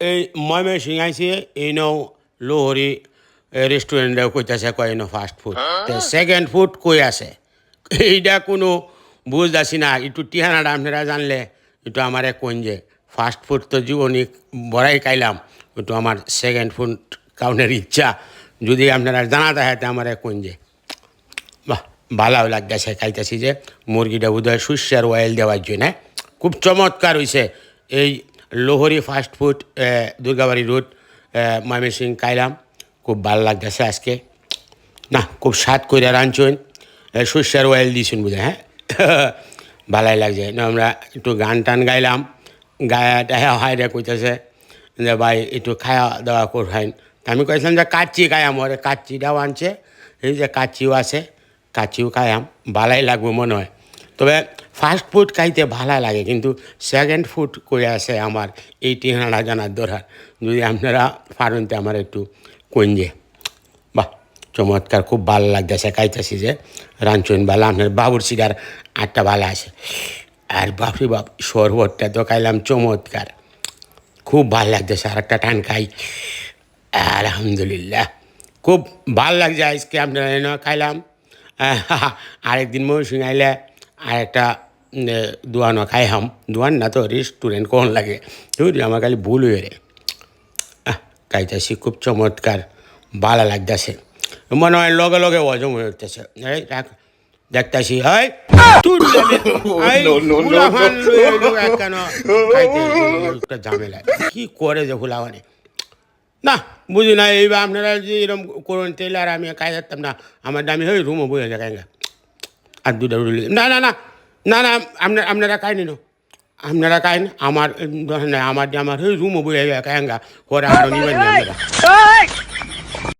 এই ময়মে সিংহাইছে এই নও লোহরি রেস্টুরেন্টে কইতাছে কয় no fast food second food কই আছে। এইটা কোনো বুঝ আসি না একটু টিহানাটা আপনারা জানলে একটু আমারে কোন যে। ফাস্ট ফুড তো জীবনী বড়াই খাইলাম একটু আমার সেকেন্ড ফুড কাউনের ইচ্ছা। যদি আপনারা জানা থাকে আমারে কোন যে। বাহ ভালো লাগতেছে খাইতেছি যে। মুরগিটা বোধহয় সুস্যার অয়েল দেওয়ার জন্য। খুব চমৎকার হয়েছে এই Lohri fast food Durgabari road Mymensingh খাইলাম খুব ভালো লাগতেছে আজকে। না, খুব স্বাদ করে রাঁধছেন। সর্ষের অয়েল দিয়েছেন বুঝে হ্যাঁ? ভালাই লাগছে। না, আমরা একটু গান টান গাইলাম। গায়াটা হয় রে কইতেছে যে, ভাই, একটু খাওয়া দাওয়া করবেন আমি কইছিলাম যে, কাচ্চি খায়াম ওরে, কাচ্চিটাও আনছে। এই যে কাচ্চিও আছে, কাচ্চিও খায়াম ভালাই লাগবে মনে হয়। তবে ফাস্ট ফুড খাইতে ভালো লাগে, কিন্তু সেকেন্ড ফুড করে আছে আমার, এই টিহানা জানার দরকার যদি আপনারা পারেনতে আমার একটু কঞ্জে বাহ, চমৎকার, খুব ভালো লাগতেছে, খাইতেছি যে। রাঞ্চন ভালো আপনার বাবুর সিগার আটটা ভালো আছে। আর বাপরে বাপ, শরবতটা তো খাইলাম চমৎকার। খুব ভালো লাগতেছে আর একটা টান খাই। আলহামদুলিল্লাহ, খুব ভালো লাগছে আজকে আপনারা খাইলাম। আরেকদিন মৌসুমি আইলে আরেকটা দোয়ানো খাইহাম দোয়ান না তো রেস্টুরেন্ট কোন লাগে? বুঝলি আমার খালি ভুল হয়ে রে। খাইতেছি খুব চমৎকার। ভালো লাগতেছে। মনে হয় লগে লগে হজম হয়ে উঠতেছে। দেখতেছি হয় ঝামেলা। কি করে যে ফুলাওয়ানে না বুঝি না এইবার আপনারা যে এরকম করুন আর আমি খাই থাকতাম না। আমার দামি হয়ে রুমও বয়ে যায় আর দুটা রুলি না না না। না না আপনার আপনারা কাহিনি না আপনারা কাহিন আমার আমার আমার রুমও বয়ে যায় কায়ঙ্গা ওরা আরও নিবেন আপনারা।